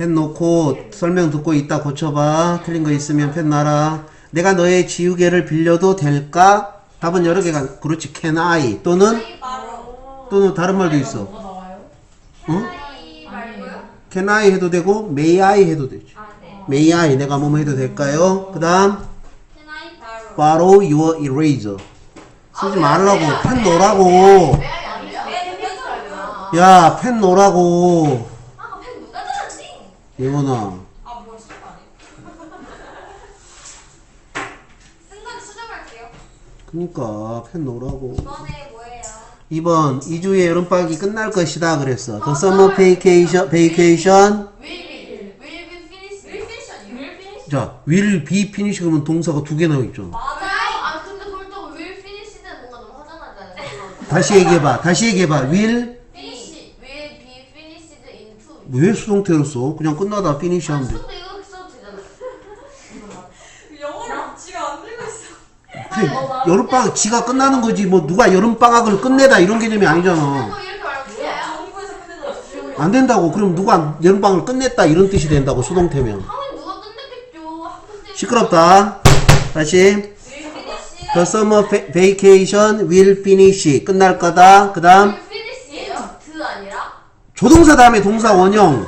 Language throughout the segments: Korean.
펜 놓고 설명 듣고 있다 고쳐봐. 틀린 거 있으면 펜 놔라. 내가 너의 지우개를 빌려도 될까? 답은 여러 개가 그렇지. Can I 또는 또는 다른 말도 있어. 응? Can I 해도 되고 May I 해도 되죠. May I 내가 뭐뭐 해도 될까요? 그다음 borrow your eraser. 쓰지 말라고 펜 놓으라고. 야 펜 놓으라고. 아펜 누가 들었지? 예원아. 아뭘 수정하네 쓴건 수정할게요 그니까 펜 놓으라고. 이번에 뭐예요? 2번 2주의 여름방학이 끝날 것이다 그랬어. The summer vacation vacation Will be Will be finish Will finish 아니에요? Will finish 자 will be finish 그러면 동사가 두 개 나와 있잖아. 맞아요 아 근데 그렇다고 Will finish는 뭔가 너무 허전하잖아요 다시 얘기해봐. 다시 얘기해봐. will Finish Will be finished in two 왜 수동태로 써? 그냥 끝나다 finish 하면 돼. 근데 이렇게 써도 되잖아 영어를 지가 안 들고 있어. 그래, 여름방학 지가 끝나는 거지. 뭐 누가 여름방학을 끝내다 이런 개념이 아니잖아. 뭐 이렇게 말하면 돼요 정부에서 끝내는 안 된다고. 그럼 누가 여름방학을 끝냈다 이런 뜻이 된다고 수동태면. 당연히 누가 끝냈겠죠 학교 때 시끄럽다. 다시. The summer va- vacation will finish. 끝날 거다. 그 다음. Will finish예요? 드 아니라? 조동사 다음에 동사 원형.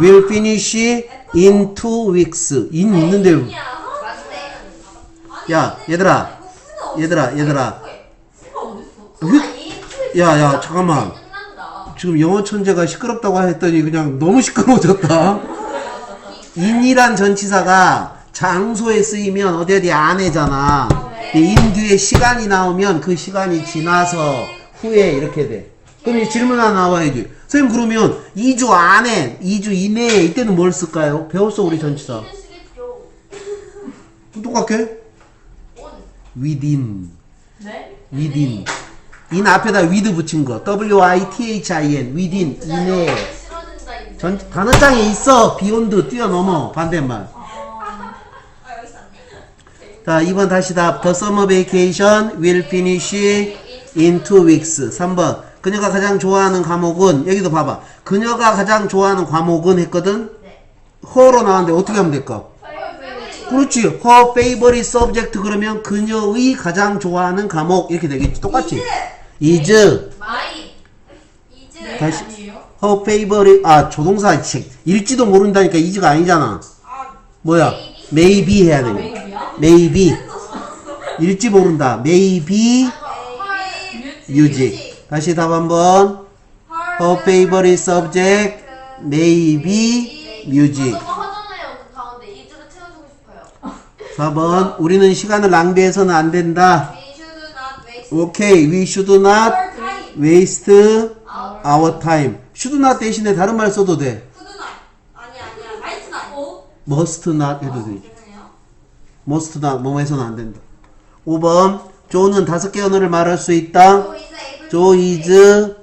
will finish in two weeks. in 있는데. 야, 얘들아. 얘들아, 얘들아. 후 야, 야, 잠깐만. 지금 영어 천재가 시끄럽다고 했더니 그냥 너무 시끄러워졌다. in이란 전치사가 장소에 쓰이면 어디 어디 안에잖아. in 뒤에 시간이 나오면 그 시간이 지나서 후에 이렇게 돼. 그럼 이 질문 하나 나와야지. 선생님 그러면 2주 안에, 2주 이내에 이때는 뭘 쓸까요? 배웠어 우리 전치사. 똑같게? 온 within. 네? within. in 앞에다 with 붙인 거. w-i-t-h-i-n. within. 이내. 싫어진다 이제 전, 단어장에 있어. beyond 뛰어넘어. 반대말. 아 있었네. 자, 2번 다시 답. The summer vacation will finish in two weeks. 3번. 그녀가 가장 좋아하는 과목은, 여기도 봐봐. 그녀가 가장 좋아하는 과목은 했거든? 네 her로 나왔는데 어떻게 하면 될까? 그렇지. her favorite subject 그러면 그녀의 가장 좋아하는 과목. 이렇게 되겠지. 똑같지? is. 마이 이즈 다시. 아니에요? her favorite, 아, 조동사, 씨, 읽지도 모른다니까 is가 아니잖아. 아 뭐야? maybe 해야 돼. 웨이비야? maybe. 읽지 모른다. maybe music. 다시 답 한번. her favorite subject maybe music. 너무 허전해요 그 가운데 이즈를 채워주고 싶어요 4번. 우리는 시간을 낭비해서는 안 된다. We should not waste 오케이. we should not our time waste our time. should not 대신에 다른 말 써도 돼. 후드나 아니 아니야 라이트나 오. must not 해도 돼. 죄송해요 must not 뭐뭐 해서는 안 된다. 5번. 조는 다섯 개 언어를 말할 수 있다. So is 조 is able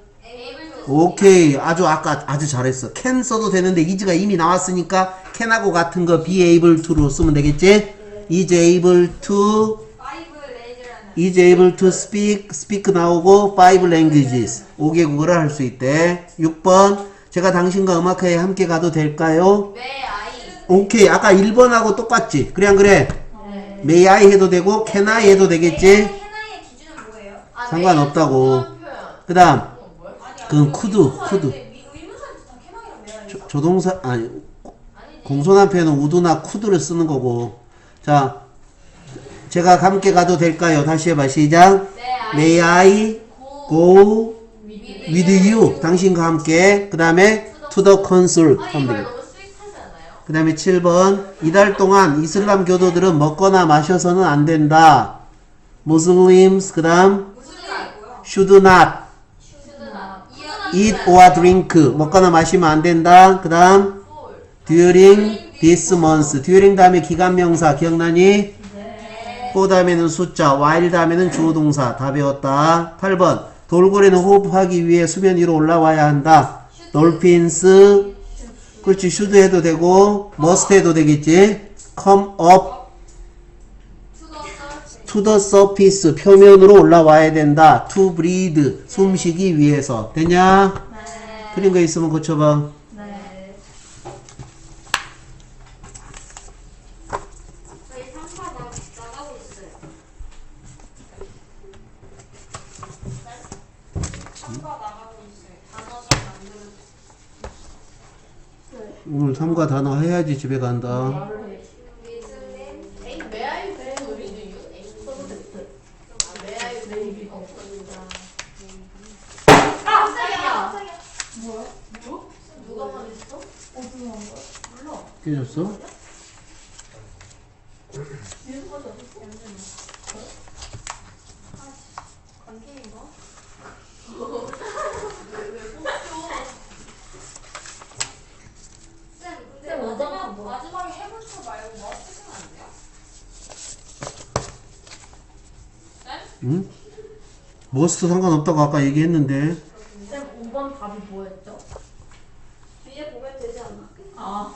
to 오케이. 아주 아까 아주 잘했어. can 써도 되는데 is가 이미 나왔으니까 can하고 같은 거 be able to로 쓰면 되겠지? is able to is able to speak speak 나오고 five languages. 5개 국어를 할 수 있대. 6번. 제가 당신과 음악회에 함께 가도 될까요? 오케이. 아까 1번하고 똑같지? 그래 안 그래? may I 해도 되고 can I 해도 되겠지 캐나의 기준은 뭐예요? 아, 상관없다고. 그 다음. 그건 쿠드, 쿠드. 조- 조동사 아니. 공손한 표현은 우드나 쿠드를 쓰는 거고 자 제가 함께 가도 될까요? 다시 해봐 시작 May I go with you 당신과 함께 그 다음에 to the 않아요? 그 다음에 7번 이달 동안 이슬람 교도들은 먹거나 마셔서는 안 된다 Muslims 그 다음? Should not. Eat or drink. 먹거나 마시면 안 된다. 그 다음 during this month. During 다음에 기간명사. 기억나니? 그 다음에는 숫자. While 다음에는 주어 동사. 다 배웠다. 8번. 돌고래는 호흡하기 위해 수면 위로 올라와야 한다. Dolphins. 그렇지. Should 해도 되고 must 해도 되겠지? Come up to the surface 표면으로 올라와야 된다. to breathe 숨쉬기 위해서 되냐? 네. 틀린 거 있으면 고쳐봐. 오늘 삼과 단어 해야지 집에 간다. 어? 한 거야? 몰라. 깨졌어? 미국까지 어딨어? 관계인가? 왜왜 뽑혀? 쌤, 근데 쌤, 마지막, 오답은 뭐야? 마지막에 해볼 줄 말고 뭐 쓰시면 안 돼요? 응? 머스트 상관없다고 아까 얘기했는데. 쌤 5번 답이 뭐였죠? 뒤에 보면 되지 않나? 아 이발. 어,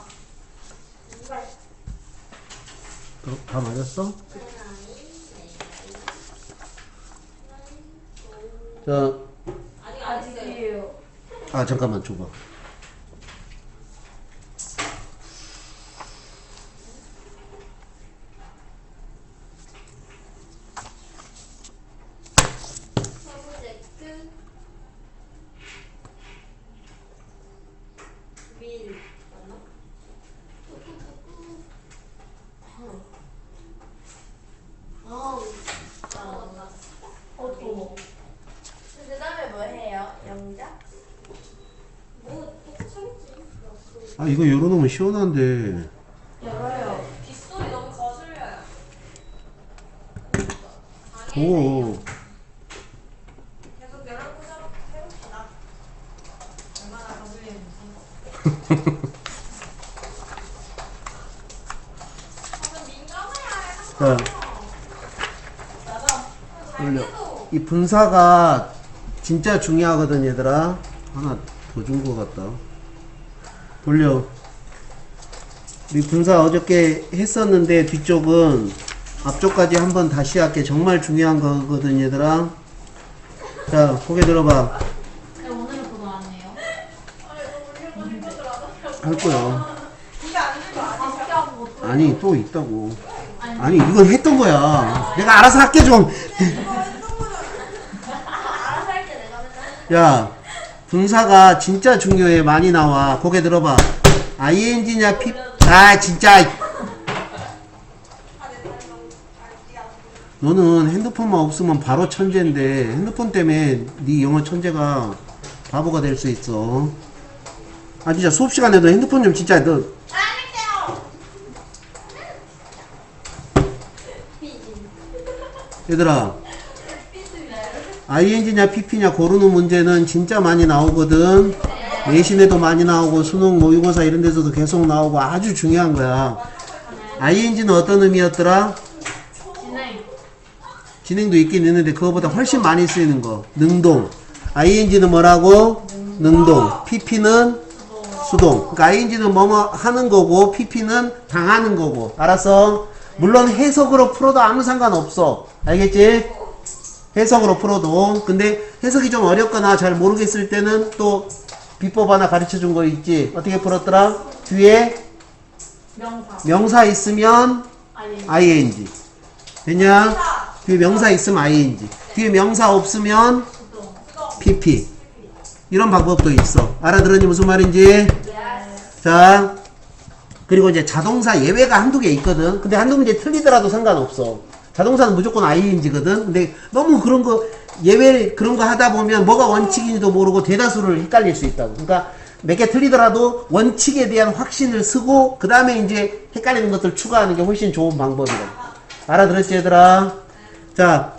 다 맞았어? 자, 아직. 아직이에요 아 잠깐만 줘봐. 서브젝트 밀 맞나? 아우 아, 어또 그 다음에 뭐 해요? 영작? 뭐 똑같겠지. 아 이거 열어놓으면 시원한데. 열어요 빗소리 너무 거슬려요. 오. 계속 열어보자 해봅시다. 얼마나 거슬리는지. 저는 올려. 이 분사가 진짜 중요하거든 얘들아. 하나 더준것 같다. 돌려. 우리 분사 어저께 했었는데 뒤쪽은 앞쪽까지 한번 다시 할게. 정말 중요한 거거든 얘들아. 자, 고개 들어봐. 네, 오늘은 그거 안 해요 할 거야. 또 아니 또 있다고. 아니 아니 이건 했던 거야. 내가 알아서 할게 좀. 알아서 할게 내가 맨날. 야, 분사가 진짜 중요해. 많이 나와. 고개 들어봐. ing냐 p 아 진짜. 너는 핸드폰만 없으면 바로 천재인데 핸드폰 때문에 네 영어 천재가 바보가 될 수 있어. 아 진짜 수업 시간에도 핸드폰 좀 진짜 너. 얘들아 ing냐 pp냐 고르는 문제는 진짜 많이 나오거든 내신에도 많이 나오고 수능 모의고사 이런 데서도 계속 나오고 아주 중요한 거야 ing는 어떤 의미였더라? 진행 진행 도 있긴 있는데 그거보다 훨씬 많이 쓰이는 거 능동 ing는 뭐라고? 능동 pp는 수동 그러니까 ing는 뭐뭐 하는 거고 pp는 당하는 거고 알았어? 물론 해석으로 풀어도 아무 상관없어 알겠지? 해석으로 풀어도 근데 해석이 좀 어렵거나 잘 모르겠을 때는 또 비법 하나 가르쳐 준 거 있지? 어떻게 풀었더라? 뒤에 명사. 명사 있으면 아니 ing. 됐냐? 뒤에 명사 있으면 ing. 뒤에 명사 없으면 pp. 이런 방법도 있어. 알아들었니? 무슨 말인지? 자 그리고 이제 자동사 예외가 한두 개 있거든. 근데 한두 문제 틀리더라도 상관없어 자동사는 무조건 ing거든 근데 너무 그런 거 예외 그런 거 하다 보면 뭐가 원칙인지도 모르고 대다수를 헷갈릴 수 있다고 그러니까 몇 개 틀리더라도 원칙에 대한 확신을 쓰고 그 다음에 이제 헷갈리는 것들 추가하는 게 훨씬 좋은 방법이다 알아들었지 얘들아 자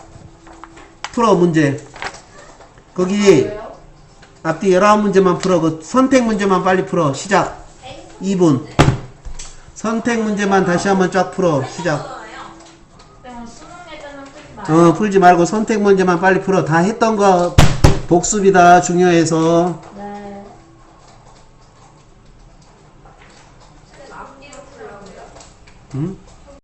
풀어 문제 거기? 앞뒤 19문제만 풀어. 그 선택 문제만 빨리 풀어. 시작. 2분. 선택 문제만 다시 한번 쫙 풀어. 시작. 쌤은 수능 예제는 풀지 마요 어, 풀지 말고 선택 문제만 빨리 풀어. 다 했던 거 복습이다. 중요해서.